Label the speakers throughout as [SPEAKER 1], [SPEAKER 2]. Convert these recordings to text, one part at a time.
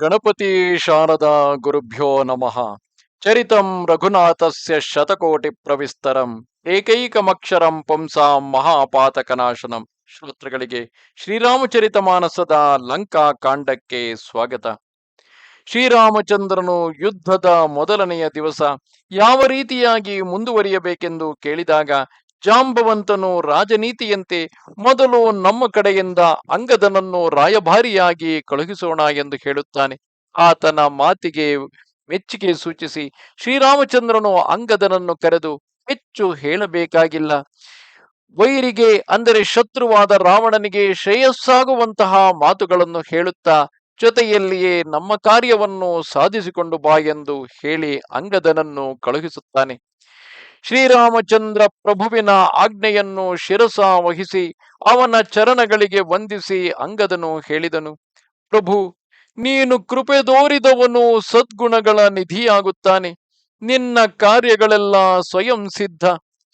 [SPEAKER 1] ಗಣಪತಿ ಶಾರದಾ ಗುರುಭ್ಯೋ ನಮಃ. ಚರಿತಂ ರಘುನಾಥಸ್ಯ ಶತಕೋಟಿ ಪ್ರವಿಸ್ತರಂ. ಏಕೈಕಮಕ್ಷರಂ ಪುಂಸಾಂ ಮಹಾಪಾತಕನಾಶನಂ. ಶ್ರೋತೃಗಳಿಗೆ ಶ್ರೀರಾಮಚರಿತ ಮಾನಸದ ಲಂಕಾ ಕಾಂಡಕ್ಕೆ ಸ್ವಾಗತ. ಶ್ರೀರಾಮಚಂದ್ರನು ಯುದ್ಧದ ಮೊದಲನೆಯ ದಿವಸ ಯಾವ ರೀತಿಯಾಗಿ ಮುಂದುವರಿಯಬೇಕೆಂದು ಕೇಳಿದಾಗ ಜಾಂಬವಂತನು ರಾಜನೀತಿಯಂತೆ ಮೊದಲು ನಮ್ಮ ಕಡೆಯಿಂದ ಅಂಗದನನ್ನು ರಾಯಭಾರಿಯಾಗಿ ಕಳುಹಿಸೋಣ ಎಂದು ಹೇಳುತ್ತಾನೆ. ಆತನ ಮಾತಿಗೆ ಮೆಚ್ಚುಗೆ ಸೂಚಿಸಿ ಶ್ರೀರಾಮಚಂದ್ರನು ಅಂಗದನನ್ನು ಕರೆದು ಹೆಚ್ಚು ಹೇಳಬೇಕಾಗಿಲ್ಲ. ವೈರಿಗೆ ಅಂದರೆ ಶತ್ರುವಾದ ರಾವಣನಿಗೆ ಶ್ರೇಯಸ್ಸಾಗುವಂತಹ ಮಾತುಗಳನ್ನು ಹೇಳುತ್ತಾ ಜೊತೆಯಲ್ಲಿಯೇ ನಮ್ಮ ಕಾರ್ಯವನ್ನು ಸಾಧಿಸಿಕೊಂಡು ಬಾ ಎಂದು ಹೇಳಿ ಅಂಗದನನ್ನು ಕಳುಹಿಸುತ್ತಾನೆ. ಶ್ರೀರಾಮಚಂದ್ರ ಪ್ರಭುವಿನ ಆಜ್ಞೆಯನ್ನು ಶಿರಸ ವಹಿಸಿ ಅವನ ಚರಣಗಳಿಗೆ ವಂದಿಸಿ ಅಂಗದನು ಹೇಳಿದನು, ಪ್ರಭು, ನೀನು ಕೃಪೆ ದೋರಿದವನು ಸದ್ಗುಣಗಳ ನಿಧಿಯಾಗುತ್ತಾನೆ. ನಿನ್ನ ಕಾರ್ಯಗಳೆಲ್ಲ ಸ್ವಯಂ ಸಿದ್ಧ.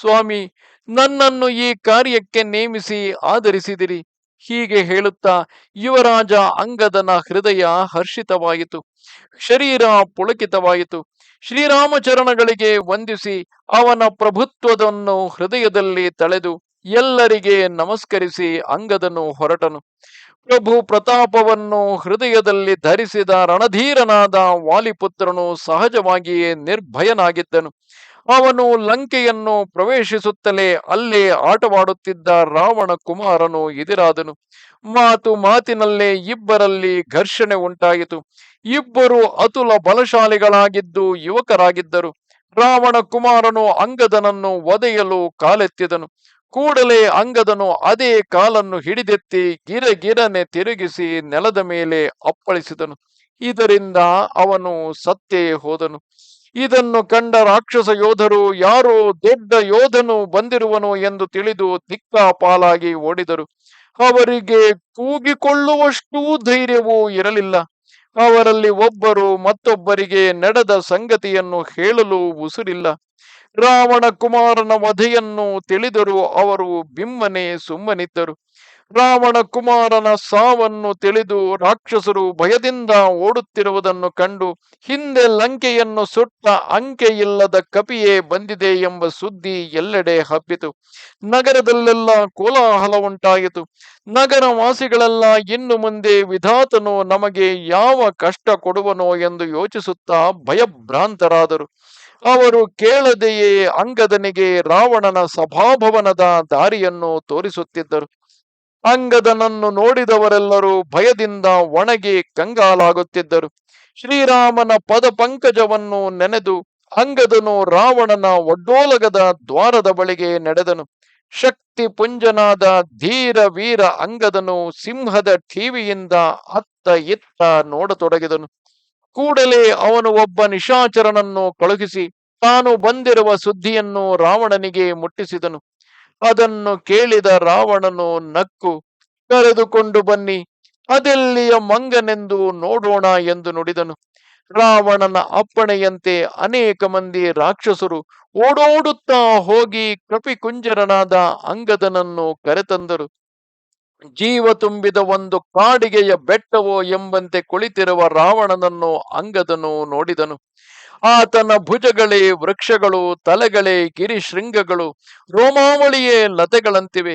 [SPEAKER 1] ಸ್ವಾಮಿ, ನನ್ನನ್ನು ಈ ಕಾರ್ಯಕ್ಕೆ ನೇಮಿಸಿ ಆಧರಿಸಿದಿರಿ. ಹೀಗೆ ಹೇಳುತ್ತಾ ಯುವರಾಜ ಅಂಗದನ ಹೃದಯ ಹರ್ಷಿತವಾಯಿತು. ಶರೀರ ಪುಳಕಿತವಾಯಿತು. ಶ್ರೀರಾಮಚರಣಗಳಿಗೆ ವಂದಿಸಿ ಅವನ ಪ್ರಭುತ್ವವನ್ನು ಹೃದಯದಲ್ಲಿ ತಳೆದು ಎಲ್ಲರಿಗೆ ನಮಸ್ಕರಿಸಿ ಅಂಗದನು ಹೊರಟನು. ಪ್ರಭು ಪ್ರತಾಪವನ್ನು ಹೃದಯದಲ್ಲಿ ಧರಿಸಿದ ರಣಧೀರನಾದ ವಾಲಿಪುತ್ರನು ಸಹಜವಾಗಿಯೇ ನಿರ್ಭಯನಾಗಿದ್ದನು. ಅವನು ಲಂಕೆಯನ್ನು ಪ್ರವೇಶಿಸುತ್ತಲೇ ಅಲ್ಲೇ ಆಟವಾಡುತ್ತಿದ್ದ ರಾವಣ ಕುಮಾರನು ಎದುರಾದನು. ಮಾತು ಮಾತಿನಲ್ಲೇ ಇಬ್ಬರಲ್ಲಿ ಘರ್ಷಣೆ ಉಂಟಾಯಿತು. ಇಬ್ಬರು ಅತುಲ ಬಲಶಾಲಿಗಳಾಗಿದ್ದು ಯುವಕರಾಗಿದ್ದರು. ರಾವಣ ಕುಮಾರನು ಅಂಗದನನ್ನು ಒದೆಯಲು ಕಾಲೆತ್ತಿದನು. ಕೂಡಲೇ ಅಂಗದನು ಅದೇ ಕಾಲನ್ನು ಹಿಡಿದೆತ್ತಿ ಗಿರಗಿರನೆ ತಿರುಗಿಸಿ ನೆಲದ ಮೇಲೆ ಅಪ್ಪಳಿಸಿದನು. ಇದರಿಂದ ಅವನು ಸತ್ತೇ ಹೋದನು. ಇದನ್ನು ಕಂಡ ರಾಕ್ಷಸ ಯೋಧರು, ಯಾರೋ ದೊಡ್ಡ ಯೋಧನು ಬಂದಿರುವನು ಎಂದು ತಿಳಿದು ದಿಕ್ಕಾಪಾಲಾಗಿ ಓಡಿದರು. ಅವರಿಗೆ ಕೂಗಿಕೊಳ್ಳುವಷ್ಟೂ ಧೈರ್ಯವೂ ಇರಲಿಲ್ಲ. ಅವರಲ್ಲಿ ಒಬ್ಬರು ಮತ್ತೊಬ್ಬರಿಗೆ ನಡೆದ ಸಂಗತಿಯನ್ನು ಹೇಳಲು ಉಸುರಿಲ್ಲ. ರಾವಣ ಕುಮಾರನ ವಧೆಯನ್ನು ತಿಳಿದರು ಅವರು ಬಿಮ್ಮನೆ ಸುಮ್ಮನಿದ್ದರು. ರಾವಣ ಕುಮಾರನ ಸಾವನ್ನು ತಿಳಿದು ರಾಕ್ಷಸರು ಭಯದಿಂದ ಓಡುತ್ತಿರುವುದನ್ನು ಕಂಡು ಹಿಂದೆ ಲಂಕೆಯನ್ನು ಸುಟ್ಟ ಅಂಕೆ ಇಲ್ಲದ ಕಪಿಯೇ ಬಂದಿದೆ ಎಂಬ ಸುದ್ದಿ ಎಲ್ಲೆಡೆ ಹಬ್ಬಿತು. ನಗರದಲ್ಲೆಲ್ಲ ಕೋಲಾಹಲ ಉಂಟಾಯಿತು. ನಗರ ವಾಸಿಗಳೆಲ್ಲ ಇನ್ನು ಮುಂದೆ ವಿಧಾತನು ನಮಗೆ ಯಾವ ಕಷ್ಟ ಕೊಡುವನೋ ಎಂದು ಯೋಚಿಸುತ್ತಾ ಭಯಭ್ರಾಂತರಾದರು. ಅವರು ಕೇಳದೆಯೇ ಅಂಗದನಿಗೆ ರಾವಣನ ಸಭಾಭವನದ ದಾರಿಯನ್ನು ತೋರಿಸುತ್ತಿದ್ದರು. ಅಂಗದನನ್ನು ನೋಡಿದವರೆಲ್ಲರೂ ಭಯದಿಂದ ಒಣಗಿ ಕಂಗಾಲಾಗುತ್ತಿದ್ದರು. ಶ್ರೀರಾಮನ ಪದ ಪಂಕಜವನ್ನು ನೆನೆದು ಅಂಗದನು ರಾವಣನ ಒಡ್ಡೋಲಗದ ದ್ವಾರದ ಬಳಿಗೆ ನಡೆದನು. ಶಕ್ತಿ ಪುಂಜನಾದ ಧೀರ ವೀರ ಅಂಗದನು ಸಿಂಹದ ಠೀವಿಯಿಂದ ಅತ್ತ ಇತ್ತ ನೋಡತೊಡಗಿದನು. ಕೂಡಲೇ ಅವನು ಒಬ್ಬ ನಿಶಾಚರನನ್ನು ಕಳುಹಿಸಿ ತಾನು ಬಂದಿರುವ ಸುದ್ದಿಯನ್ನು ರಾವಣನಿಗೆ ಮುಟ್ಟಿಸಿದನು. ಅದನ್ನು ಕೇಳಿದ ರಾವಣನು ನಕ್ಕು, ಕರೆದುಕೊಂಡು ಬನ್ನಿ, ಅದೆಲ್ಲಿಯ ಮಂಗನೆಂದು ನೋಡೋಣ ಎಂದು ನುಡಿದನು. ರಾವಣನ ಅಪ್ಪಣೆಯಂತೆ ಅನೇಕ ಮಂದಿ ರಾಕ್ಷಸರು ಓಡೋಡುತ್ತಾ ಹೋಗಿ ಕಪಿಕುಂಜರನಾದ ಅಂಗದನನ್ನು ಕರೆತಂದರು. ಜೀವ ತುಂಬಿದ ಒಂದು ಕಾಡಿಗೆಯ ಬೆಟ್ಟವೋ ಎಂಬಂತೆ ಕುಳಿತಿರುವ ರಾವಣನನ್ನು ಅಂಗದನು ನೋಡಿದನು. ಆತನ ಭುಜಗಳೇ, ವೃಕ್ಷಗಳು, ತಲೆಗಳೇ, ಗಿರಿಶೃಂಗಗಳು, ರೋಮಾವಳಿಯೇ ಲತೆಗಳಂತಿವೆ.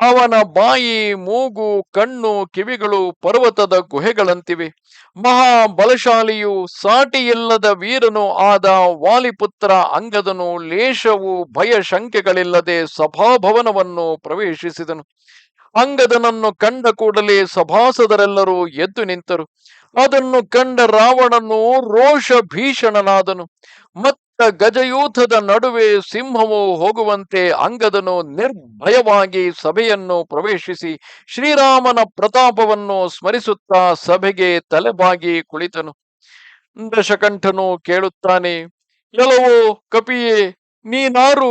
[SPEAKER 1] ಅವನ ಬಾಯಿ, ಮೂಗು, ಕಣ್ಣು, ಕಿವಿಗಳು ಪರ್ವತದ ಗುಹೆಗಳಂತಿವೆ. ಮಹಾ ಬಲಶಾಲಿಯು ಸಾಟಿಯಿಲ್ಲದ ವೀರನು ಆದ ವಾಲಿಪುತ್ರ ಅಂಗದನು ಲೇಷವು ಭಯ ಶಂಕೆಗಳಿಲ್ಲದೆ ಸಭಾಭವನವನ್ನು ಪ್ರವೇಶಿಸಿದನು. ಅಂಗದನನ್ನು ಕಂಡ ಕೂಡಲೇ ಸಭಾಸದರೆಲ್ಲರೂ ಎದ್ದು ನಿಂತರು. ಅದನ್ನು ಕಂಡ ರಾವಣನು ರೋಷ ಭೀಷಣನಾದನು ಮತ್ತ ಗಜಯೂಥದ ನಡುವೆ ಸಿಂಹವು ಹೋಗುವಂತೆ ಅಂಗದನು ನಿರ್ಭಯವಾಗಿ ಸಭೆಯನ್ನು ಪ್ರವೇಶಿಸಿ ಶ್ರೀರಾಮನ ಪ್ರತಾಪವನ್ನು ಸ್ಮರಿಸುತ್ತಾ ಸಭೆಗೆ ತಲೆಬಾಗಿ ಕುಳಿತನು. ದಶಕಂಠನು ಕೇಳುತ್ತಾನೆ ಎಲ್ಲವೋ ಕಪಿಯೇ, ನೀನಾರು?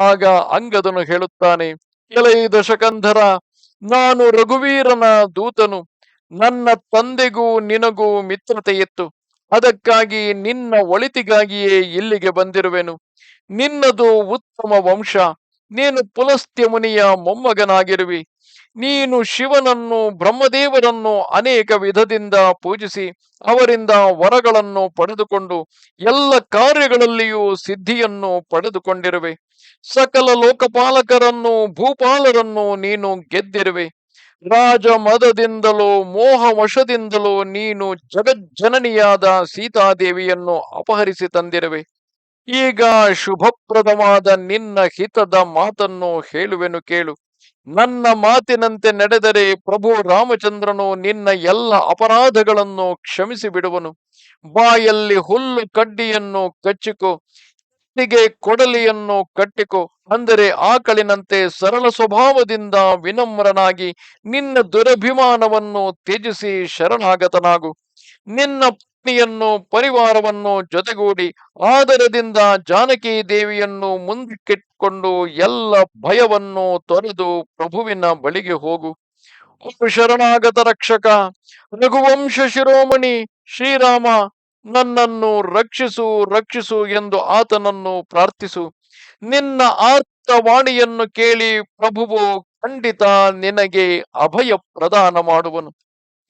[SPEAKER 1] ಆಗ ಅಂಗದನು ಹೇಳುತ್ತಾನೆ ಎಲೈ ದಶಕಂಧರ, ನಾನು ರಘುವೀರನ ದೂತನು. ನನ್ನ ತಂದೆಗೂ ನಿನಗೂ ಮಿತ್ರತೆ ಇತ್ತು ಅದಕ್ಕಾಗಿ ನಿನ್ನ ಒಳಿತಿಗಾಗಿಯೇ ಇಲ್ಲಿಗೆ ಬಂದಿರುವೆನು. ನಿನ್ನದು ಉತ್ತಮ ವಂಶ. ನೀನು ಪುಲಸ್ತ್ಯ ಮುನಿಯ ಮೊಮ್ಮಗನಾಗಿರುವಿ. ನೀನು ಶಿವನನ್ನು, ಬ್ರಹ್ಮದೇವರನ್ನು ಅನೇಕ ವಿಧದಿಂದ ಪೂಜಿಸಿ, ಅವರಿಂದ ವರಗಳನ್ನು ಪಡೆದುಕೊಂಡು ಎಲ್ಲ ಕಾರ್ಯಗಳಲ್ಲಿಯೂ ಸಿದ್ಧಿಯನ್ನು ಪಡೆದುಕೊಂಡಿರುವೆ. ಸಕಲ ಲೋಕಪಾಲಕರನ್ನು ಭೂಪಾಲರನ್ನು ನೀನು ಗೆದ್ದಿರುವೆ. ರಾಜ ಮದದಿಂದಲೋ ಮೋಹ ವಶದಿಂದಲೂ ನೀನು ಜಗಜ್ಜನನಿಯಾದ ಸೀತಾದೇವಿಯನ್ನು ಅಪಹರಿಸಿ ತಂದಿರುವೆ. ಈಗ ಶುಭಪ್ರದವಾದ ನಿನ್ನ ಹಿತದ ಮಾತನ್ನು ಹೇಳುವೆನು ಕೇಳು. ನನ್ನ ಮಾತಿನಂತೆ ನಡೆದರೆ ಪ್ರಭು ರಾಮಚಂದ್ರನು ನಿನ್ನ ಎಲ್ಲ ಅಪರಾಧಗಳನ್ನು ಕ್ಷಮಿಸಿ ಬಿಡುವನು ಬಾಯಲ್ಲಿ ಹುಲ್ಲು ಕಡ್ಡಿಯನ್ನು ಕಚ್ಚಿಕೋ. ಕತ್ತಿಗೆ ಕೊಡಲಿಯನ್ನು ಕಟ್ಟಿಕೊ, ಅಂದರೆ ಆಕಳಿನಂತೆ ಸರಳ ಸ್ವಭಾವದಿಂದ ವಿನಮ್ರನಾಗಿ ನಿನ್ನ ದುರಭಿಮಾನವನ್ನು ತ್ಯಜಿಸಿ ಶರಣಾಗತನಾಗು. ನಿನ್ನ ಪತ್ನಿಯನ್ನು, ಪರಿವಾರವನ್ನು ಜೊತೆಗೂಡಿ, ಆದರದಿಂದ ಜಾನಕಿ ದೇವಿಯನ್ನು ಮುಂದಿಕ್ಕಿಟ್ಟುಕೊಂಡು ಎಲ್ಲ ಭಯವನ್ನು ತೊರೆದು ಪ್ರಭುವಿನ ಬಳಿಗೆ ಹೋಗು. ಶರಣಾಗತ ರಕ್ಷಕ, ರಘುವಂಶ ಶಿರೋಮಣಿ, ಶ್ರೀರಾಮ ನನ್ನನ್ನು ರಕ್ಷಿಸು ರಕ್ಷಿಸು ಎಂದು ಆತನನ್ನು ಪ್ರಾರ್ಥಿಸು. ನಿನ್ನ ಆರ್ತವಾಣಿಯನ್ನು ಕೇಳಿ ಪ್ರಭುವು ಖಂಡಿತ ನಿನಗೆ ಅಭಯ ಪ್ರದಾನ ಮಾಡುವನು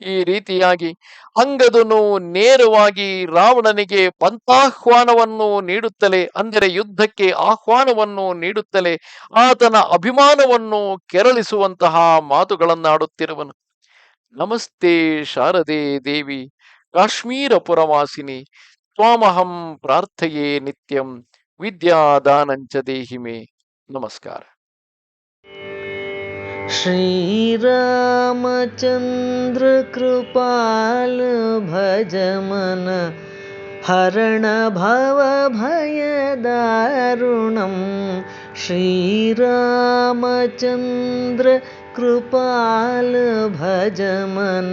[SPEAKER 1] ಈ ರೀತಿಯಾಗಿ ಅಂಗದನು ನೇರವಾಗಿ ರಾವಣನಿಗೆ ಪಂಥಾಹ್ವಾನವನ್ನು ನೀಡುತ್ತಲೇ, ಅಂದರೆ ಯುದ್ಧಕ್ಕೆ ಆಹ್ವಾನವನ್ನು ನೀಡುತ್ತಲೇ ಆತನ ಅಭಿಮಾನವನ್ನು ಕೆರಳಿಸುವಂತಹ ಮಾತುಗಳನ್ನಾಡುತ್ತಿರುವನು. ನಮಸ್ತೆ ಶಾರದೆ ದೇವಿ.
[SPEAKER 2] काश्मीरपुरवासिनि त्वामहं प्रार्थये नित्यं विद्यादानञ्च देहि मे। नमस्कार। श्रीरामचन्द्रकृपालभजम हरणभवभयदारुणं श्रीरामचन्द्रकृपाल भजमन